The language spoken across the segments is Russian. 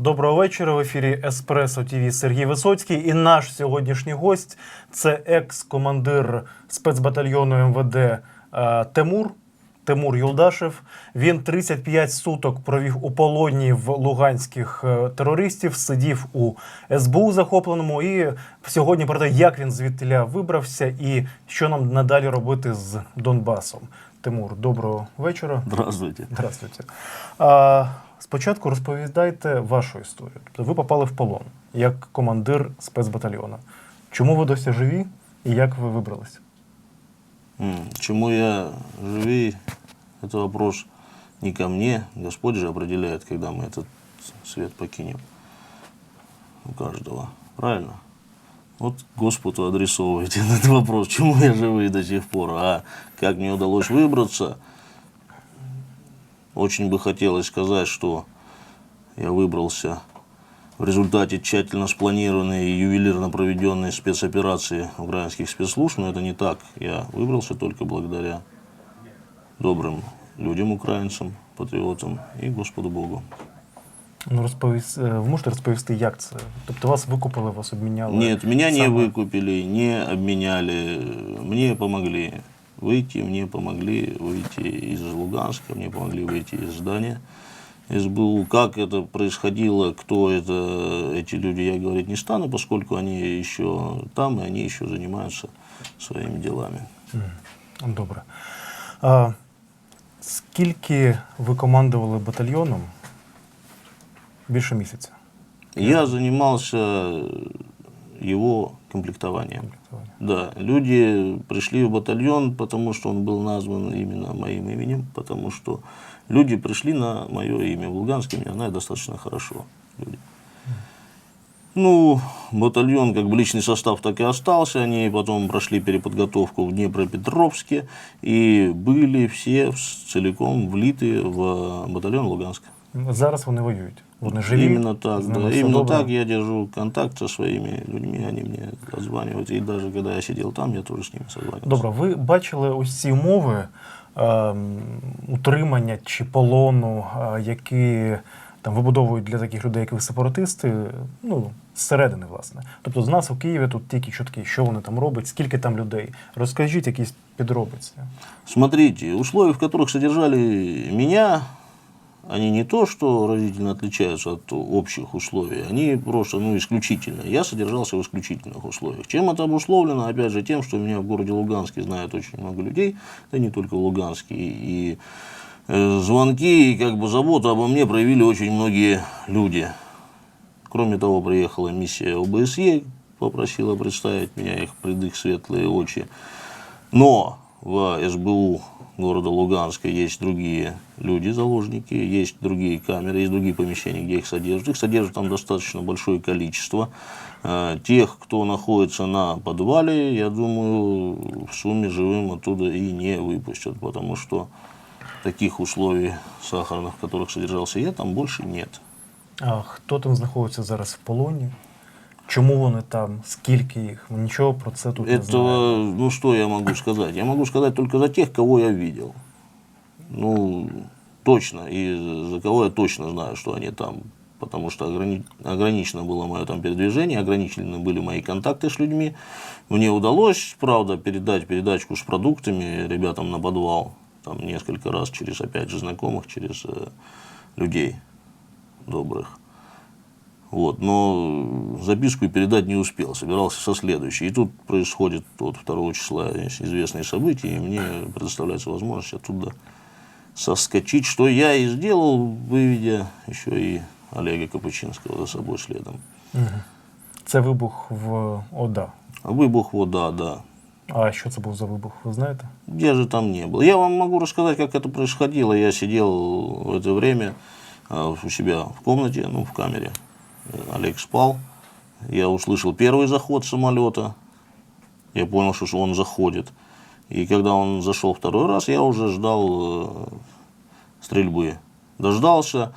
Доброго вечора. В ефірі Еспресо ТВ Сергій Висоцький. І наш сьогоднішній гость це екс-командир спецбатальйону МВД е, Тимур. Тимур Юлдашев. Він 35 суток провів у полоні в луганських е, терористів, сидів у СБУ захопленому. І сьогодні про те, як він звідтиля вибрався і що нам надалі робити з Донбасом. Тимур, доброго вечора. Здравствуйте. Здравствуйте. А, спочатку розповідайте вашу історію. Тобто ви попали в полон як командир спецбатальйону. Чому ви досі живі і як ви вибралися? М, Чему я живей, это вопрос не ко мне. Господь же определяет, когда мы этот свет покинем. У каждого. Правильно? Вот Господу адресовывайте этот вопрос, чему я живый до сих пор, а как мне удалось выбраться. Очень бы хотелось сказать, что я выбрался в результате тщательно спланированной и ювелирно проведенной спецоперации украинских спецслужб, но это не так. Я выбрался только благодаря добрым людям, украинцам, патриотам и Господу Богу. Ну, розповіс... е, Ви можете розповісти, як це? Тобто вас викупили, вас обміняли? Нет, меня не саме- выкупили, не обменяли, мне помогли выйти, мне помогли выйти из Луганска, мне помогли выйти из здания СБУ. Как это происходило, кто это, эти люди, я говорить не стану, поскольку они еще там, и они еще занимаются своими делами. Добре. А, скільки ви командували батальйоном? Більше місяця. Я занимался его комплектованием. Да, люди пришли в батальон, потому что он был назван именно моим именем, потому что люди пришли на мое имя. В Луганске меня знают достаточно хорошо. Люди. Ну, батальон, как бы личный состав так и остался. Они потом прошли переподготовку в Днепропетровске и были все целиком влиты в батальон Луганска. Зараз вони воюють. Вони живі. Именно так, да. Именно так я держу контакт со своими людьми, они мне отзванивают. И даже когда я сидел там, я тоже с ними созванивался. Добре, ви бачили ось ці умови ем, утримання чи полону, е, які там вибудовують для таких людей, як ви сепаратисти, ну, зсередини, власне. Тобто з нас у Києві тут тільки чутки, що вони там роблять, скільки там людей. Розкажіть якісь підробиці. Смотрите, условия, в которых содержали меня, они не то, что разительно отличаются от общих условий, они просто ну, исключительные. Я содержался в исключительных условиях. Чем это обусловлено? Опять же, тем, что меня в городе Луганске знает очень много людей, да не только в Луганске, и э, звонки и как бы заботу обо мне проявили очень многие люди. Кроме того, приехала миссия ОБСЕ, попросила представить меня их пред их светлые очи. Но в СБУ города Луганска есть другие люди, заложники, есть другие камеры, есть другие помещения, где их содержат. Их содержат там достаточно большое количество. Э, Тех, кто находится на подвале, я думаю, в сумме живым оттуда и не выпустят, потому что таких условий сахарных, в которых содержался я, там больше нет. А хто там знаходиться зараз в полоні? Чому вони там? Скільки їх? Ми Нічого про це тут не знаємо. Этого, ну что я могу сказать? Я могу сказать только за тех, кого я видел. Ну, точно. И за кого я точно знаю, что они там. Потому что ограни- ограничено было мое там передвижение, ограничены были мои контакты с людьми. Мне удалось, правда, передать передачку с продуктами ребятам на подвал. Там несколько раз через, опять же, знакомых, через э, людей добрых. Вот, но записку передать не успел, собирался со следующей. И тут происходит вот 2 числа известные события, и мне предоставляется возможность оттуда соскочить, что я и сделал, выведя еще и Олега Капучинского за собой следом. Мгм. Це вибух в ОДА. А выбух вода, да. А що це був за вибух, ви знаєте? Я же там не был. Я вам могу рассказать, как это происходило. Я сидел в это время а, у себя в комнате, ну, в камере. Э, Олег спал. Я услышал первый заход самолета. Я понял, что он заходит. И когда он зашел второй раз, я уже ждал э, стрельбы. Дождался.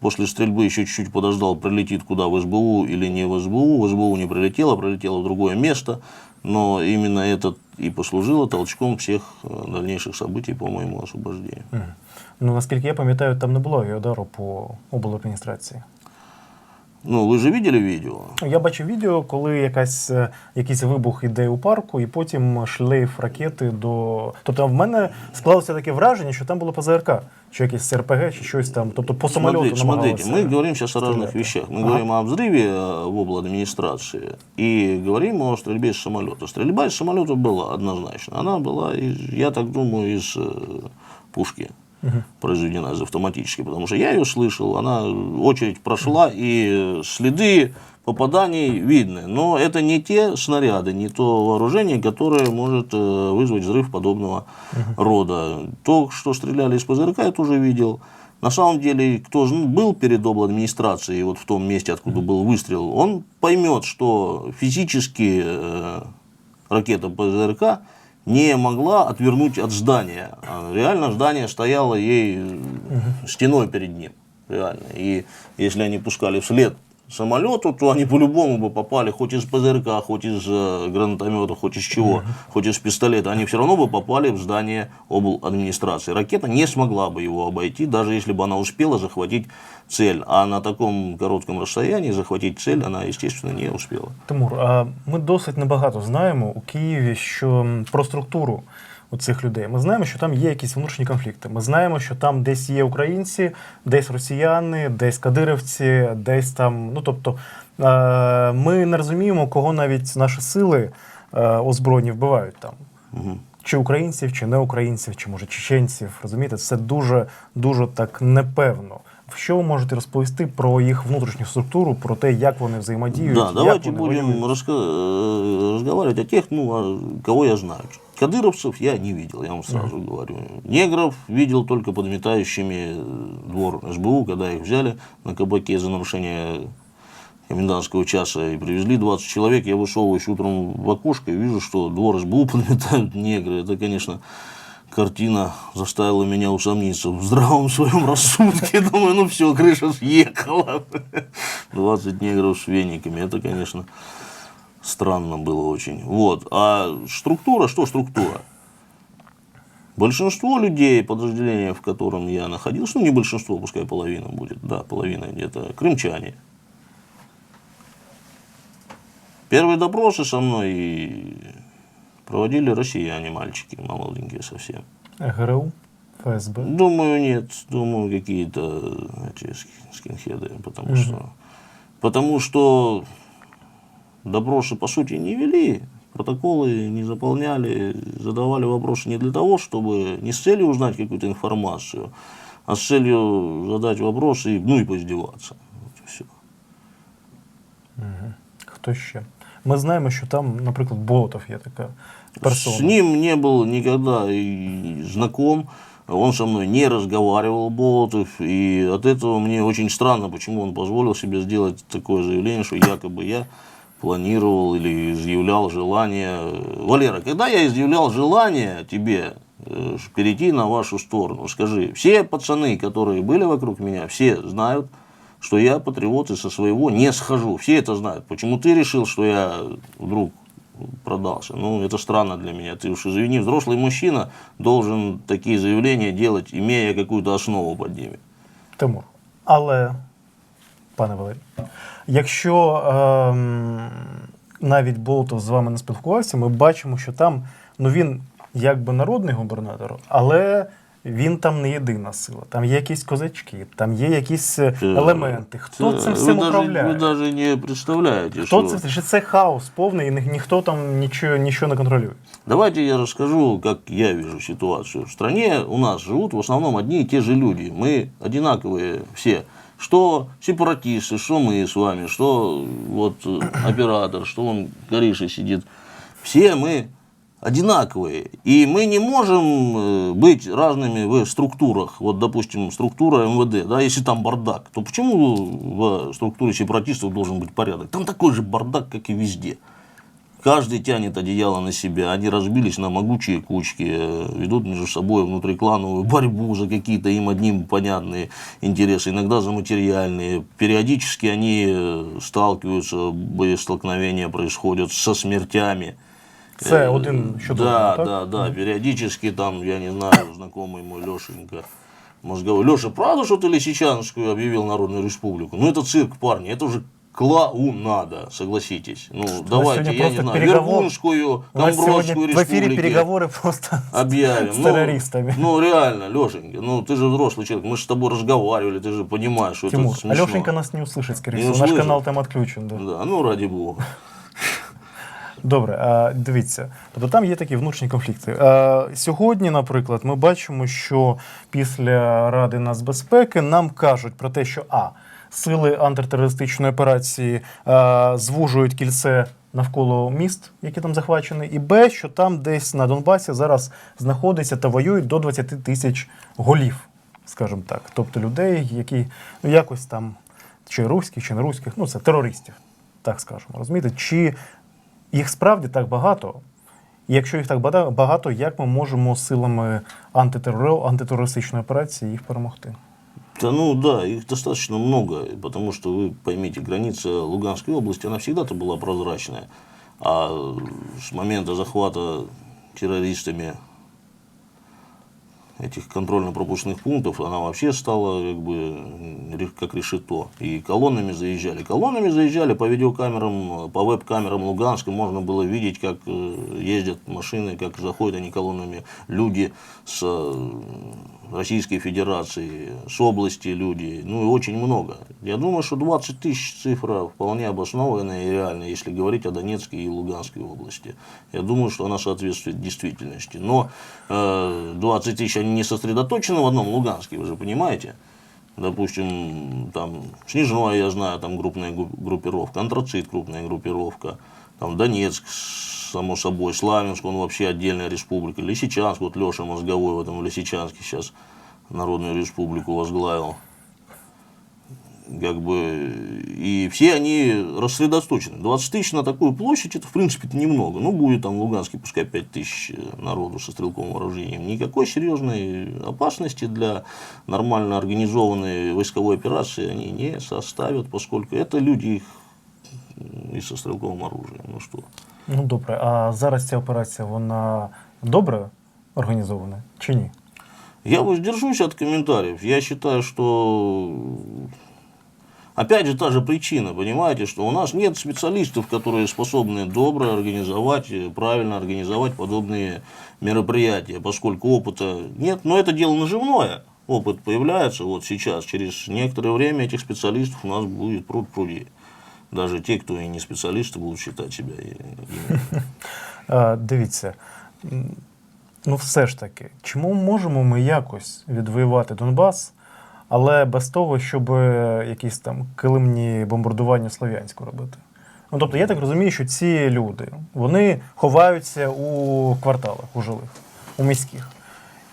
После стрельбы еще чуть-чуть подождал, прилетит куда, в СБУ или не в СБУ. В СБУ не прилетело, прилетело в другое место. Но именно это и послужило толчком всех э, дальнейших событий по моему освобождению. Мгм. Ну, наскільки я пам'ятаю, там не було авіаудару по обладміністрації. Ну, вы же видели видео? Я бачив відео, коли якась, е, якийсь вибух іде у парку, і потім шлейф ракети до. Тобто в мене склалося таке враження, що там було ПЗРК, чи якийсь РПГ, чи щось там. Тобто по самольоту Смотрите, смотрите, намагалися мы говорим сейчас о разных стріляти. вещах. Мы Ага. говорим о взрыве э, в обл. администрации и говорим о стрельбе из самолета. Стрельба из самолета была однозначно. Она была, из, я так думаю, из э, Пушки произведена из автоматически, потому что я ее слышал, она очередь прошла, и следы попаданий видны. Но это не те снаряды, не то вооружение, которое может э, вызвать взрыв подобного рода. То, что стреляли из ПЗРК, я тоже видел. На самом деле, кто ж- был перед администрацией, вот в том месте, откуда был выстрел, он поймет, что физически э, ракета ПЗРК не могла отвернуть от здания. А реально здание стояло ей э, стеной перед ним. Реально. И если они пускали вслед самолету, то они по-любому бы попали хоть из ПЗРК, хоть из э, гранатомета, хоть из чего, хоть из пистолета. Они все равно бы попали в здание обл. администрации. Ракета не смогла бы его обойти, даже если бы она успела захватить цель. А на таком коротком расстоянии захватить цель она, естественно, не успела. Тимур, а ми досить небагато знаємо у Києві, що м, про структуру У цих людей. Ми знаємо, що там є якісь внутрішні конфлікти. Ми знаємо, що там десь є українці, десь росіяни, десь кадирівці, десь там. Ну тобто е, ми не розуміємо, кого навіть наші сили е, озброєні вбивають там. Мгм. Чи українців, чи не українців, чи може чеченців. Розумієте, це дуже дуже так непевно. Що ви можете розповісти про їх внутрішню структуру, про те, як вони взаємодіють? Да, давайте будем разговаривать о тех, ну, кого я знаю. Кадыровцев я не видел, я вам сразу говорю. Негров видел только подметающими э, двор СБУ, когда их взяли на кабаке за нарушение комендантского часа и привезли 20 человек. Я высовываюсь утром в окошко и вижу, что двор СБУ подметают негры. Это, конечно, картина заставила меня усомниться в здравом своем рассудке. Думаю, ну все, крыша съехала. 20 негров с вениками. Это, конечно, странно было очень. Вот. А структура, что структура? Большинство людей, подразделения, в котором я находился, ну не большинство, пускай половина будет, да, половина где-то, крымчане. Первые допросы со мной проводили россияне, мальчики, молоденькие совсем. ГРУ, ФСБ. Думаю, нет. Думаю, какие-то эти ски- скинхеды. Потому что, потому что допросы, по сути, не вели, протоколы не заполняли, задавали вопросы не для того, чтобы, не с целью узнать какую-то информацию, а с целью задать вопросы, и, ну и поиздеваться. И всё. Хто ще? Ми знаємо, що там, наприклад, Болотов є така персона. С ним не был никогда и знаком. Он со мной не разговаривал, Болотов, и от этого мне очень странно, почему он позволил себе сделать такое заявление, что якобы я планировал или изъявлял желание. Валера, когда я изъявлял желание тебе э, перейти на вашу сторону, скажи, все пацаны, которые были вокруг меня, все знают, что я патриот и со своего не схожу. Все это знают. Почему ты решил, что я вдруг продался? Ну, это странно для меня. Ты уж извини, взрослый мужчина должен такие заявления делать, имея какую-то основу под ними. Тимур. Але, пане Валерій, якщо ем, навіть Болотов з вами не спілкувався, ми бачимо, що там ну він якби народний губернатор, але він там не єдина сила. Там є якісь козачки, там є якісь е, елементи. Хто Це- цим всім даже- управляє? Ви навіть не представляєте, Хто що... це? Чи це хаос повний, і ні- ніхто там нічого, нічого не контролює? Давайте я расскажу, как я вижу ситуацию. В стране у нас живут в основном одни и те же люди. Мы одинаковые все. Что сепаратисты, что мы с вами, что вот э, оператор, что он Гориша сидит. Все мы одинаковые. И мы не можем э, быть разными в структурах. Вот, допустим, структура МВД, да, если там бардак, то почему в структуре сепаратистов должен быть порядок? Там такой же бардак, как и везде. Каждый тянет одеяло на себя. Они разбились на могучие кучки, э, ведут между собой внутриклановую борьбу за какие-то им одним понятные интересы, иногда за материальные. Периодически они э, сталкиваются, боестолкновения происходят со смертями. Це Э, один щодо Да, так? да, да. Периодически там, я не знаю, знакомый мой Лешенька мозговой. Леша, правда, что ты Лисичанскую объявил Народную Республику? Ну, это цирк, парни. Это уже клоунада, согласитесь. Ну, давайте, сегодня я не просто знаю, переговор- Вергунскую, У нас Камбровскую сегодня в эфире республики переговоры просто с- объявим. с Ну, террористами. Ну, реально, Лешенька, ну ты же взрослый человек, мы же с тобой разговаривали, ты же понимаешь, что Тимур, это смешно. Алешенька нас не услышит, скорее Не всего. Наш услышит? канал там отключен. Да. Да, ну ради бога. Добре, а дивіться. Тобто там є такі внутрішні конфлікти. А, сьогодні, наприклад, ми бачимо, що після Ради нацбезпеки нам кажуть про те, що А. Сили антитерористичної операції а, звужують кільце навколо міст, які там захвачені, і Б, що там десь на Донбасі зараз знаходиться та воюють до 20 тисяч голів, скажімо так. Тобто людей, які ну, якось там чи руських, чи не руських, ну це терористів, так скажемо. Розумієте? Чи їх справді так багато. І якщо їх так багато, як ми можемо силами антитерористичної операції їх перемогти? Да, ну да, их достаточно много, потому что вы поймите, граница Луганской области, она всегда-то была прозрачная. А с момента захвата террористами этих контрольно-пропускных пунктов, она вообще стала как бы как решето. И колоннами заезжали. Колоннами заезжали по видеокамерам, по веб-камерам Луганска. Можно было видеть, как э, ездят машины, как заходят они колоннами. Люди с э, Российской Федерации, с области люди. Ну и очень много. Я думаю, что 20 тысяч цифра вполне обоснованная и реальная, если говорить о Донецкой и Луганской области. Я думаю, что она соответствует действительности. Но э, 20 тысяч, они не сосредоточены в одном Луганске, вы же понимаете. Допустим, там Снежное, я знаю, там крупная группировка, Антрацит крупная группировка, там Донецк, само собой, Славянск, он вообще отдельная республика, Лисичанск, вот Леша Мозговой в этом Лисичанске сейчас Народную республику возглавил Как бы, и все они рассредоточены. 20 тысяч на такую площадь, это в принципе немного. Ну, будет там в Луганске, пускай 5 тысяч народу со стрелковым вооружением. Никакой серьезной опасности для нормально организованной войсковой операции они не составят, поскольку это люди их и со стрелковым оружием. Ну что? Ну добре, а зараз ця операція вона добре організована чи ні? Я воздержусь от комментариев. Я считаю, что опять же та же причина, понимаете, что у нас нет специалистов, которые способны добро организовать, э, правильно организовать подобные мероприятия, поскольку опыта нет. Но это дело наживное. Опыт появляется вот сейчас. Через некоторое время этих специалистов у нас будет пруд пруди. Даже те, кто и не специалисты, будут считать себя ими. А, дивіться, ну все ж таки, чому можемо ми якось відвоювати Донбас, але без того, щоб е, якісь там килимні бомбардування Слов'янську робити? Ну тобто, я так розумію, що ці люди вони ховаються у кварталах, у жилих, у міських.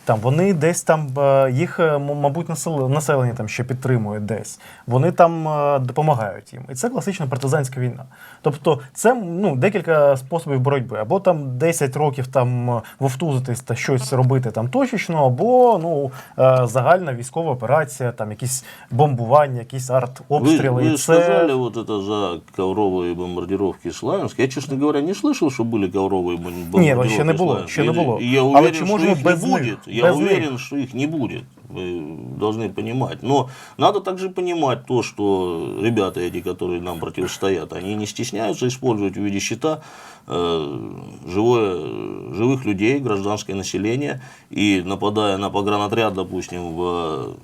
Там вони десь там е, їх, е, м- мабуть, насел- населення там ще підтримує десь. Вони там е, допомагають їм. І це класична партизанська війна. Тобто, це ну, декілька способів боротьби. Або там 10 років там е, вовтузитись та щось робити там точечно, або ну, е, загальна військова операція, там якісь бомбування, якісь Вы, арт-обстріли. вы І сказали вот это за ковровые бомбардировки Славянска. Я, честно говоря, не слышал, что были ковровые бом- бомбардировки ще не було, Славянска. ще не И- було. и Я Але уверен, чи что можемо их без не них? Я Без них? уверен, что их не будет. Вы должны понимать. Но надо также понимать то, что ребята эти, которые нам противостоят, они не стесняются использовать в виде щита э, живое, живых людей, гражданское население. И нападая на погранотряд, допустим, в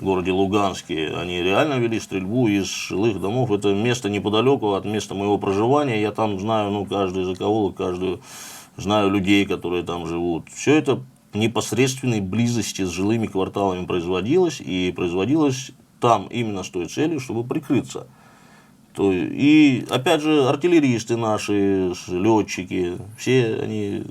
городе Луганске, они реально вели стрельбу из жилых домов. Это место неподалеку от места моего проживания. Я там знаю, ну, каждый закоулок, каждую, знаю людей, которые там живут. Все это непосредственной близости с жилыми кварталами производилось. И производилось там именно с той целью, чтобы прикрыться. То, и опять же, артиллеристы наши, летчики, все они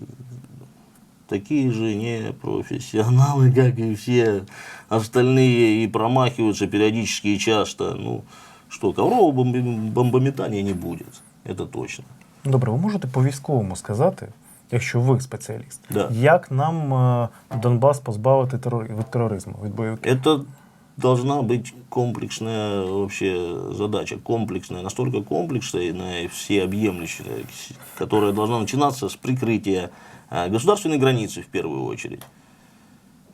такие же непрофессионалы, как и все остальные, и промахиваются периодически и часто. Ну, что, коврового бомбометания не будет, это точно. Добре, ви можете по військовому сказати, якщо ви спеціаліст, Да. як нам е, Донбас позбавити терор- від тероризму, від бойовиків? Это должна быть комплексная вообще задача, комплексная, настолько комплексная и всеобъемлющая, которая должна начинаться с прикрытия а, государственной границы в первую очередь.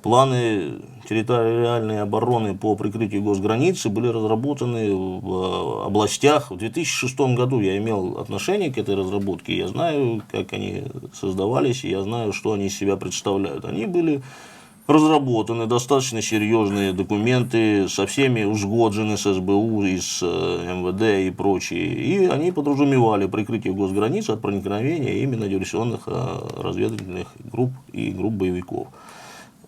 Планы территориальной обороны по прикрытию госграницы были разработаны в э, областях. В 2006 году я имел отношение к этой разработке. Я знаю, как они создавались, и я знаю, что они из себя представляют. Они были разработаны достаточно серьезные документы, со всеми узгоджены с СБУ, и с э, МВД и прочие. И они подразумевали прикрытие госграниц от проникновения именно диверсионных э, разведывательных групп и групп боевиков.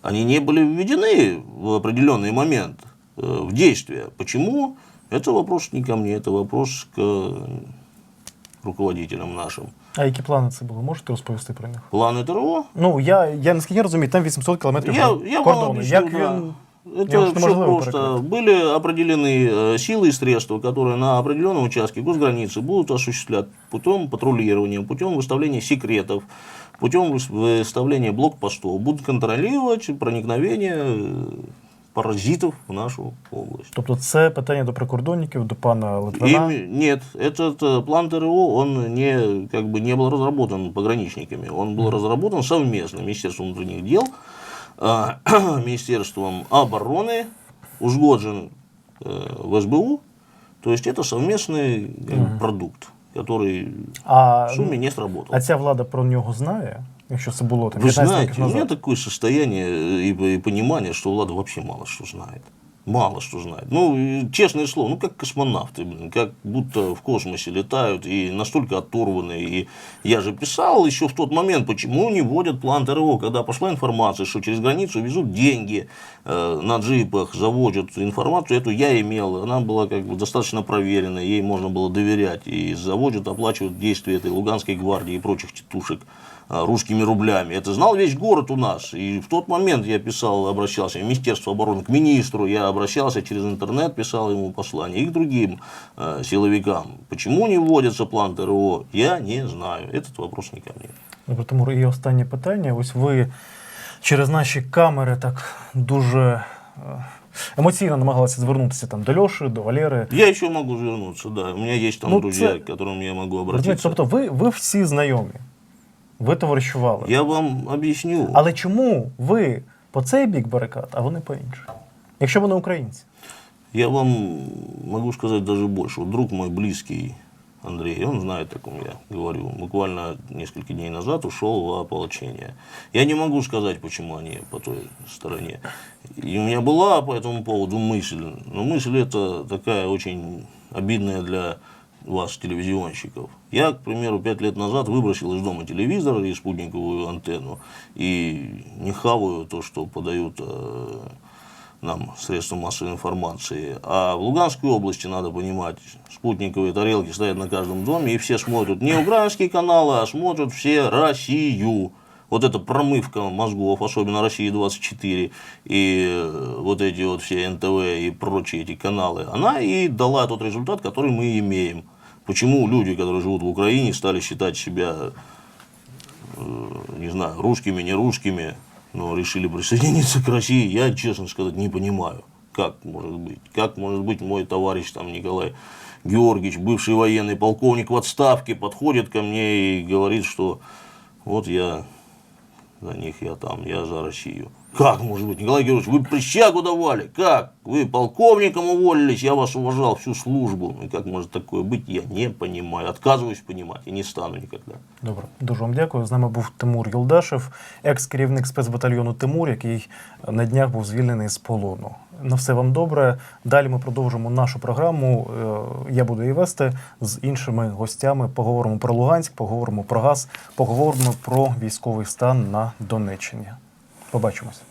Они не были введены в определенный момент э, в действие. Почему? Это вопрос не ко мне, это вопрос к руководителям нашим. А які плани це були? Можете розповісти про них? Планы ТРО Ну, я, я наскільки розумію, там 800 кілометрів Я, кор- я вам кордону. объясню, Як да. він... Это ж все просто. Были определены э, силы и средства, которые на определенном участке госграницы будут осуществлять путем патрулирования, путем выставления секретов, путем выс- выставления блокпостов, будут контролировать проникновение э, паразитов в нашу область. Тобто це питання до прикордонників, до пана Литвина. Ими- нет, этот э, план ТРО, он не, как бы не был разработан пограничниками, он был разработан совместно Министерством внутренних дел, Министерством обороны, узгоджен э, в СБУ, то есть это совместный бы, продукт, который А, в сумме не сработал. а ця влада про нього знає, якщо це було там Вы 15 знаете, у меня такое состояние и, и понимание, что Влада вообще мало что знает. Мало что знает. Ну, честное слово, ну как космонавты, блин, как будто в космосе летают и настолько оторваны. И я же писал еще в тот момент, почему не вводят план ТРО, когда пошла информация, что через границу везут деньги э, на джипах, заводят информацию, эту я имел, она была как бы достаточно проверена, ей можно было доверять, и заводят, оплачивают действия этой Луганской гвардии и прочих тетушек русскими рублями. Это знал весь город у нас. И в тот момент я писал, обращался в Министерство обороны к министру, я обращался через интернет, писал ему послание и к другим э, силовикам. Почему не вводится план ТРО, я не знаю. Этот вопрос не ко мне. Добре, Тимур, і останнє питання. Ось ви через наші камери так дуже е, емоційно намагалися звернутися там до Льоші, до Валери. Я еще могу вернуться, да. У меня есть там Ну, друзья, це- к которым я могу Розумієте, обратиться. тобто ви, ви всі знайомі, ви товаришували. Я вам объясню. Але чому ви по цей бік барикад, а вони по інший? Якщо вони українці? Я вам могу сказать даже больше. Вот друг мой близкий, Андрей, он знает, о ком я говорю. Буквально несколько дней назад ушел в ополчение. Я не могу сказать, почему они по той стороне. И у меня была по этому поводу мысль. Но мысль эта такая очень обидная для вас, телевизионщиков. Я, к примеру, пять лет назад выбросил из дома телевизор и спутниковую антенну. И не хаваю то, что подают э, нам средства массовой информации. А в Луганской области, надо понимать, спутниковые тарелки стоят на каждом доме, и все смотрят не украинские каналы, а смотрят все Россию. Вот эта промывка мозгов, особенно России-24, и э, вот эти вот все НТВ и прочие эти каналы, она и дала тот результат, который мы имеем. Почему люди, которые живут в Украине, стали считать себя э, не знаю, русскими, не русскими, но решили присоединиться к России, я, честно сказать, не понимаю, как может быть. Как может быть мой товарищ там Николай Георгиевич, бывший военный полковник в отставке, подходит ко мне и говорит, что вот я за них, я там, я за Россию. Как может быть, Николай Георгиевич, вы присягу давали, как? Вы полковником уволились, я вас уважал всю службу. И как может такое быть, я не понимаю, отказываюсь понимать и не стану никогда. Добре, дуже вам дякую. З нами був Тимур Юлдашев, екс-керівник спецбатальйону Тимур, який на днях був звільнений з полону. На все вам добре. Далі ми продовжимо нашу програму. Е, Я буду її вести з іншими гостями. Поговоримо про Луганськ, поговоримо про газ, поговоримо про військовий стан на Донеччині. Побачимось.